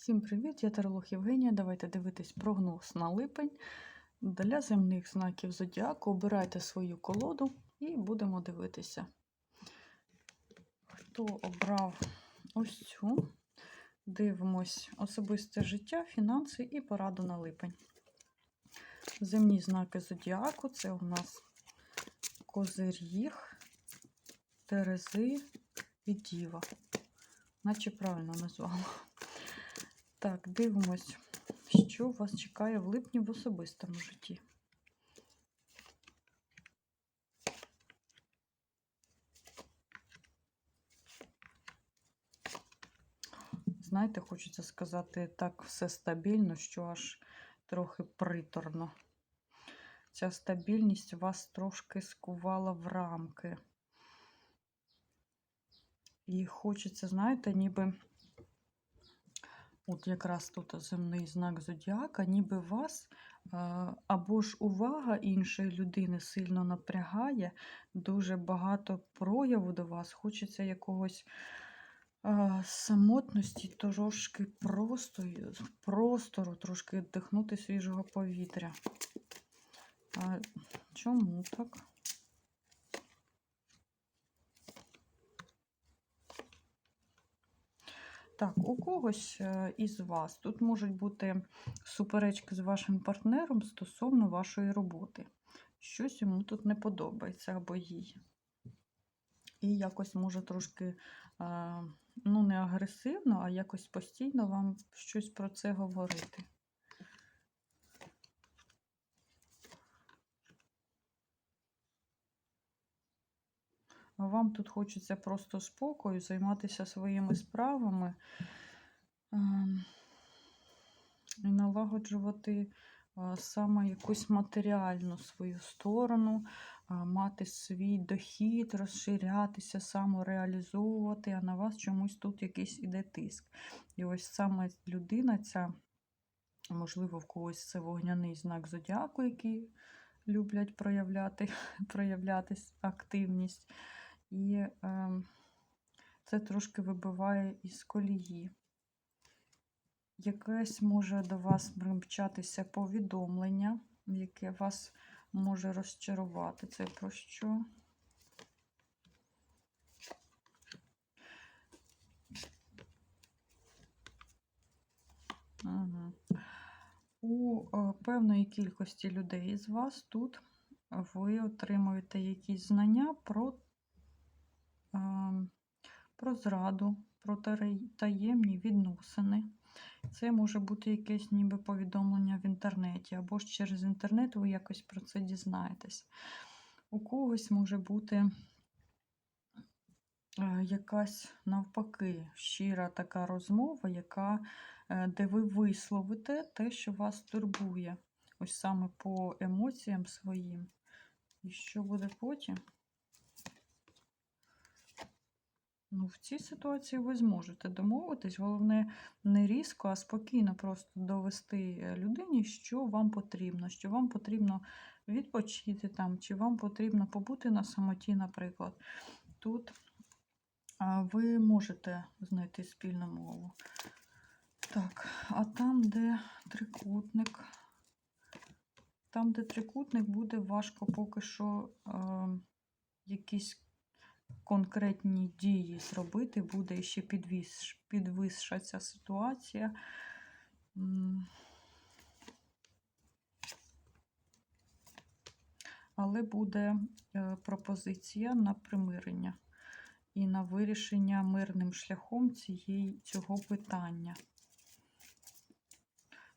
Всім привіт! Я Таролог Євгенія. Давайте дивитись прогноз на липень для земних знаків зодіаку. Обирайте свою колоду і будемо дивитися. Хто обрав ось цю? Дивимось особисте життя, фінанси і пораду на липень. Земні знаки зодіаку це у нас Козиріг, Терези і Діва. Наче правильно назвала. Так, дивимось, що вас чекає в липні в особистому житті. Знаєте, хочеться сказати, так все стабільно, що аж трохи приторно. Ця стабільність вас трошки скувала в рамки. І хочеться, знаєте, ніби. От якраз тут земний знак зодіака, ніби вас або ж увага іншої людини сильно напрягає, дуже багато прояву до вас, хочеться якогось самотності, трошки простою, простору, трошки вдихнути свіжого повітря. А Чому так? Так, у когось е, із вас тут можуть бути суперечки з вашим партнером стосовно вашої роботи. Щось йому тут не подобається або їй. І якось може трошки, е, ну, не агресивно, а якось постійно вам щось про це говорити. Вам тут хочеться просто спокою, займатися своїми справами ем, і налагоджувати е, саме якусь матеріальну свою сторону, е, мати свій дохід, розширятися, самореалізовувати, а на вас чомусь тут якийсь іде тиск. І ось саме людина ця, можливо, в когось це вогняний знак зодіаку, який люблять проявляти, проявляти активність. І е, це трошки вибиває із колії. Якесь може до вас примчатися повідомлення, яке вас може розчарувати. Це про що? У е, певної кількості людей з вас тут ви отримуєте якісь знання про про зраду, про таємні відносини. Це може бути якесь ніби повідомлення в інтернеті, або ж через інтернет ви якось про це дізнаєтесь. У когось може бути е, якась навпаки щира така розмова, яка, е, де ви висловите те, що вас турбує. Ось саме по емоціям своїм. І що буде потім? Ну, в цій ситуації ви зможете домовитись. Головне, не різко, а спокійно просто довести е, людині, що вам потрібно, що вам потрібно відпочити там, чи вам потрібно побути на самоті, наприклад. Тут ви можете знайти спільну мову. Так, а там, де трикутник, там, де трикутник, буде важко поки що е, якісь конкретні дії зробити, буде ще ця ситуація. Але буде е, пропозиція на примирення і на вирішення мирним шляхом цієї, цього питання.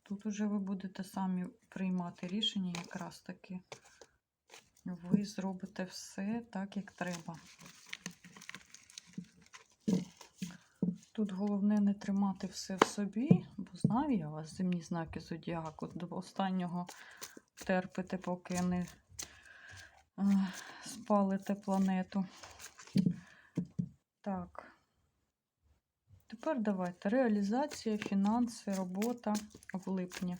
Тут уже ви будете самі приймати рішення, якраз таки ви зробите все так, як треба. Тут головне не тримати все в собі, бо знаю я вас земні знаки зодіаку. До останнього терпите, поки не спалите планету. Так. Тепер давайте реалізація, фінанси, робота в липні.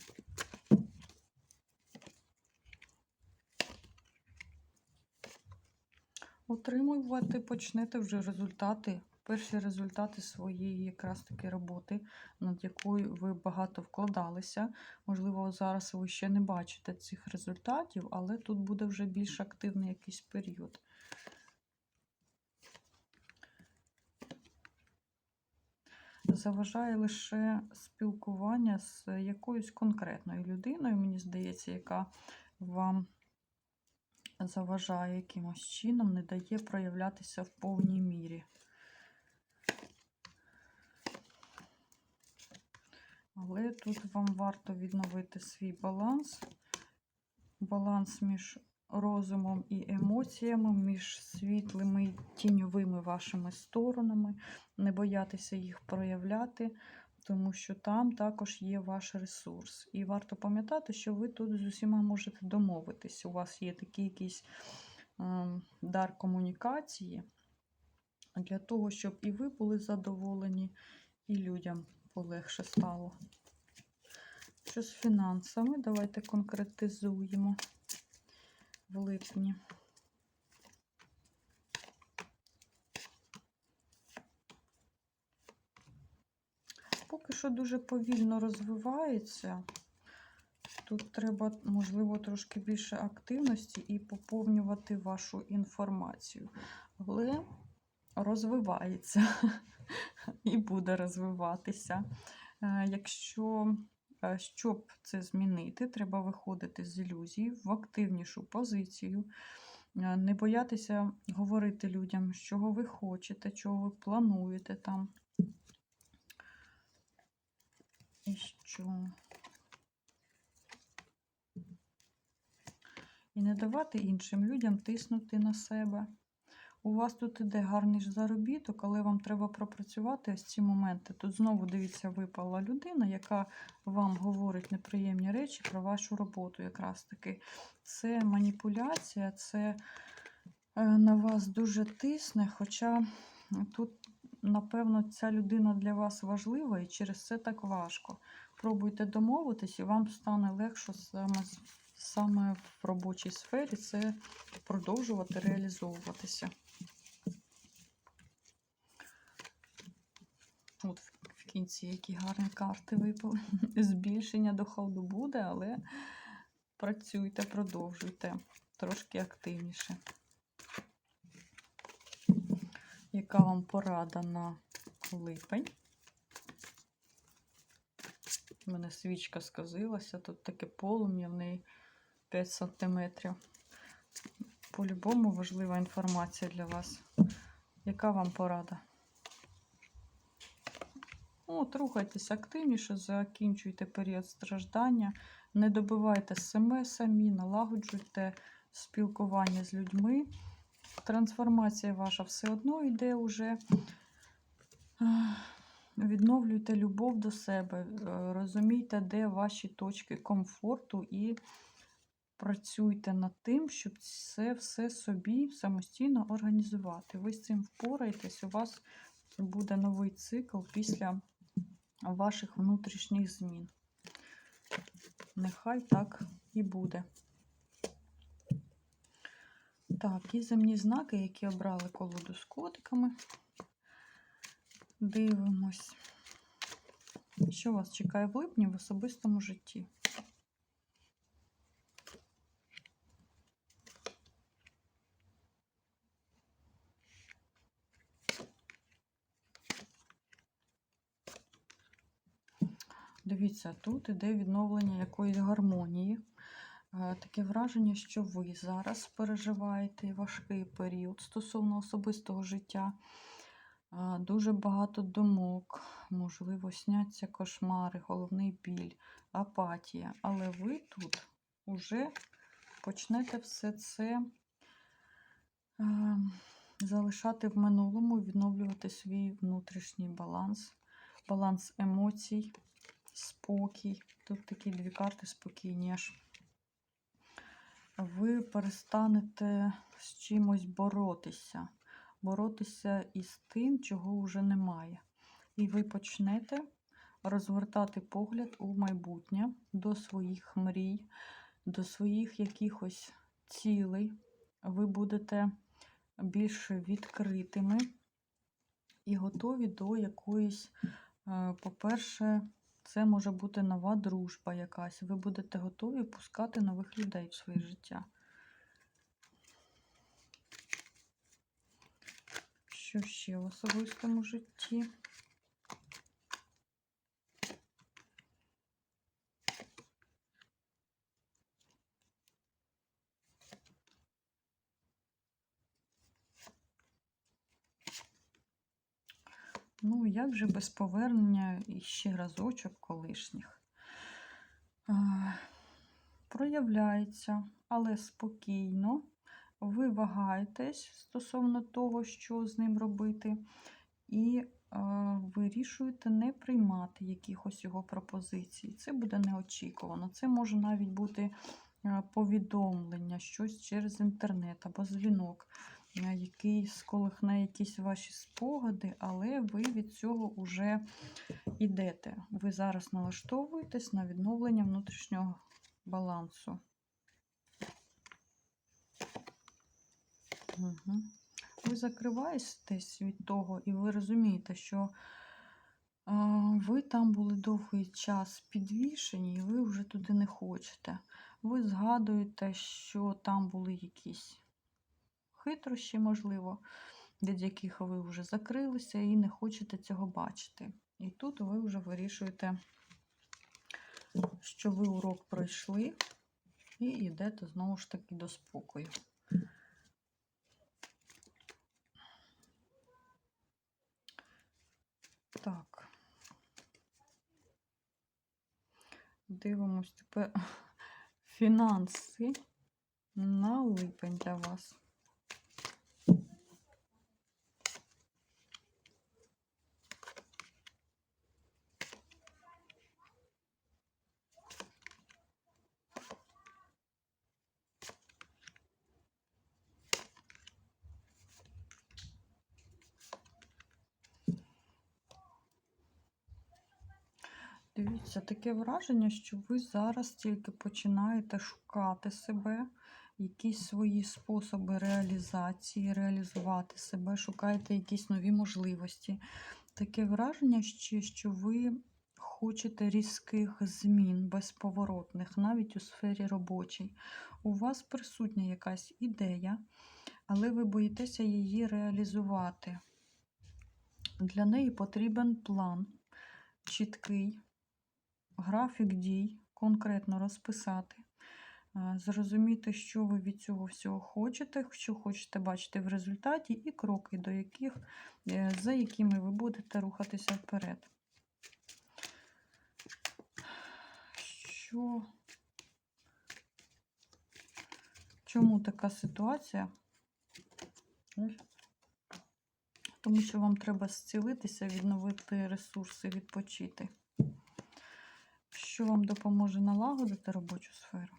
Отримувати почнете вже результати перші результати своєї якраз таки роботи, над якою ви багато вкладалися. Можливо, зараз ви ще не бачите цих результатів, але тут буде вже більш активний якийсь період. Заважає лише спілкування з якоюсь конкретною людиною, мені здається, яка вам заважає якимось чином, не дає проявлятися в повній мірі. Але тут вам варто відновити свій баланс. Баланс між розумом і емоціями, між світлими і тіньовими вашими сторонами, не боятися їх проявляти, тому що там також є ваш ресурс. І варто пам'ятати, що ви тут з усіма можете домовитись. У вас є такий якийсь е, дар комунікації для того, щоб і ви були задоволені, і людям полегше стало. Що з фінансами? Давайте конкретизуємо в липні. Поки що дуже повільно розвивається. Тут треба, можливо, трошки більше активності і поповнювати вашу інформацію. Але розвивається і буде розвиватися. Е, Якщо Е, Щоб це змінити, треба виходити з ілюзії в активнішу позицію, е, не боятися говорити людям, чого ви хочете, чого ви плануєте там. І що. І не давати іншим людям тиснути на себе. У вас тут іде гарний заробіток, але вам треба пропрацювати ось ці моменти. Тут знову, дивіться, випала людина, яка вам говорить неприємні речі про вашу роботу. Якраз таки. Це маніпуляція, це е, на вас дуже тисне, хоча тут, напевно, ця людина для вас важлива і через це так важко. Пробуйте домовитись, і вам стане легше саме, саме в робочій сфері це продовжувати реалізовуватися. От в кінці які гарні карти випали. Збільшення доходу буде, але працюйте, продовжуйте трошки активніше. Яка вам порада на липень? У мене свічка сказилася, тут таке полум'я в неї 5 см. По-любому важлива інформація для вас. Яка вам порада? От, рухайтесь активніше, закінчуйте період страждання, не добивайте себе самі, налагоджуйте спілкування з людьми. Трансформація ваша все одно йде уже. Відновлюйте любов до себе, розумійте, де ваші точки комфорту, і працюйте над тим, щоб це все собі самостійно організувати. Ви з цим впораєтесь, у вас буде новий цикл після ваших внутрішніх змін. Нехай так і буде. Так, і земні знаки, які обрали колоду з котиками. Дивимось, що вас чекає в липні в особистому житті. Дивіться, тут іде відновлення якоїсь гармонії. Е, таке враження, що ви зараз переживаєте важкий період стосовно особистого життя. Е, дуже багато думок, можливо, сняться кошмари, головний біль, апатія. Але ви тут вже почнете все це е, залишати в минулому відновлювати свій внутрішній баланс, баланс емоцій спокій. Тут такі дві карти спокійні аж. Ви перестанете з чимось боротися. Боротися із тим, чого вже немає. І ви почнете розвертати погляд у майбутнє до своїх мрій, до своїх якихось цілей. Ви будете більш відкритими і готові до якоїсь, е, по-перше, це може бути нова дружба якась. Ви будете готові пускати нових людей в своє життя. Що ще в особистому житті? Ну, як же без повернення і ще разочок колишніх? А, Проявляється, але спокійно. Ви вагаєтесь стосовно того, що з ним робити, і а, вирішуєте не приймати якихось його пропозицій. Це буде неочікувано. Це може навіть бути повідомлення, щось через інтернет або дзвінок е, який сколихне якісь ваші спогади, але ви від цього вже йдете. Ви зараз налаштовуєтесь на відновлення внутрішнього балансу. Угу. Ви закриваєтесь від того, і ви розумієте, що ви там були довгий час підвішені, і ви вже туди не хочете. Ви згадуєте, що там були якісь хитрощі, можливо, від яких ви вже закрилися і не хочете цього бачити. І тут ви вже вирішуєте, що ви урок пройшли, і йдете знову ж таки до спокою. Так. Дивимось тепер фінанси на липень для вас. Дивіться, таке враження, що ви зараз тільки починаєте шукати себе, якісь свої способи реалізації, реалізувати себе, шукаєте якісь нові можливості. Таке враження, що ви хочете різких змін, безповоротних, навіть у сфері робочій. У вас присутня якась ідея, але ви боїтеся її реалізувати. Для неї потрібен план чіткий графік дій, конкретно розписати, е, зрозуміти, що ви від цього всього хочете, що хочете бачити в результаті, і кроки, до яких, е, за якими ви будете рухатися вперед. Що? Чому така ситуація? Тому що вам треба зцілитися, відновити ресурси, відпочити що вам допоможе налагодити робочу сферу.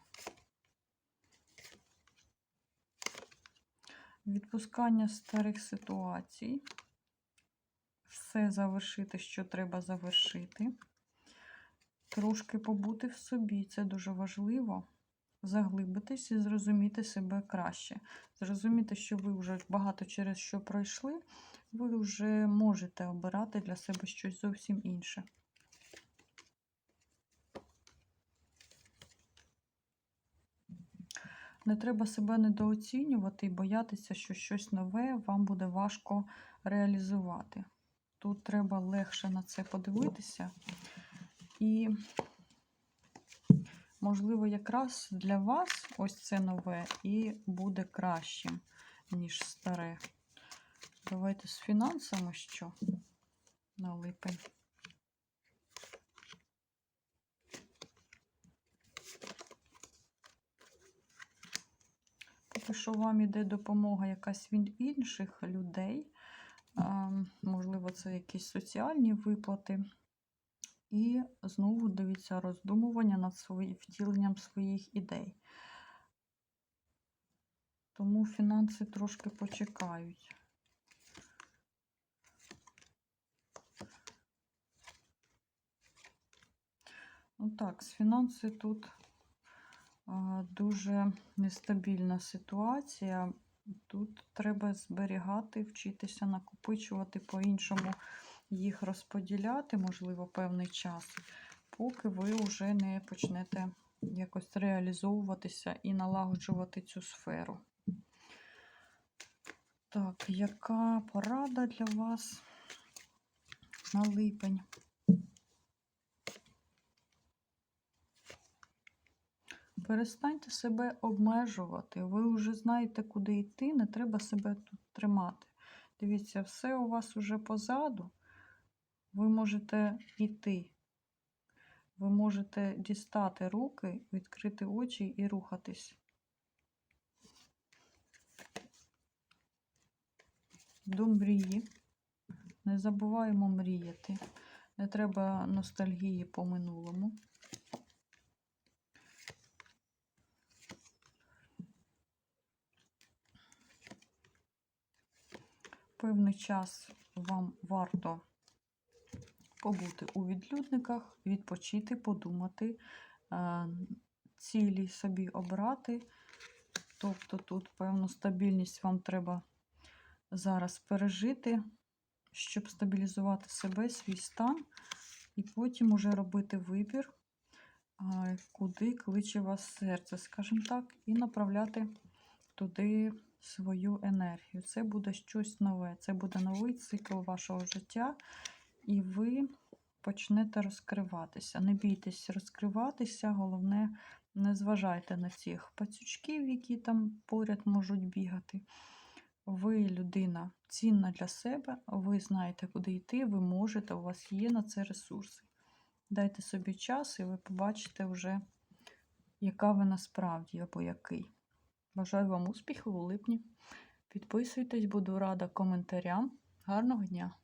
Відпускання старих ситуацій. Все завершити, що треба завершити. Трошки побути в собі, це дуже важливо. Заглибитись і зрозуміти себе краще. Зрозуміти, що ви вже багато через що пройшли, ви вже можете обирати для себе щось зовсім інше. Не треба себе недооцінювати і боятися, що щось нове вам буде важко реалізувати. Тут треба легше на це подивитися. І, можливо, якраз для вас ось це нове і буде кращим, ніж старе. Давайте з фінансами що на липень. Поки що вам іде допомога якась від інших людей. Можливо, це якісь соціальні виплати. І знову дивіться роздумування над свої, втіленням своїх ідей. Тому фінанси трошки почекають. Ну так, з фінанси тут дуже нестабільна ситуація. Тут треба зберігати, вчитися накопичувати по-іншому, їх розподіляти, можливо, певний час, поки ви вже не почнете якось реалізовуватися і налагоджувати цю сферу. Так, яка порада для вас на липень? Перестаньте себе обмежувати. Ви вже знаєте, куди йти, не треба себе тут тримати. Дивіться, все у вас уже позаду. Ви можете йти. Ви можете дістати руки, відкрити очі і рухатись. До мрії. Не забуваємо мріяти. Не треба ностальгії по минулому. Певний час вам варто побути у відлюдниках, відпочити, подумати, е, цілі собі обрати. Тобто тут певну стабільність вам треба зараз пережити, щоб стабілізувати себе, свій стан, і потім уже робити вибір, куди кличе вас серце, скажімо так, і направляти туди свою енергію. Це буде щось нове, це буде новий цикл вашого життя, і ви почнете розкриватися. Не бійтесь розкриватися, головне, не зважайте на цих пацючків, які там поряд можуть бігати. Ви людина цінна для себе, ви знаєте, куди йти, ви можете, у вас є на це ресурси. Дайте собі час, і ви побачите вже, яка ви насправді або який. Бажаю вам успіху у липні. Підписуйтесь, буду рада коментарям. Гарного дня!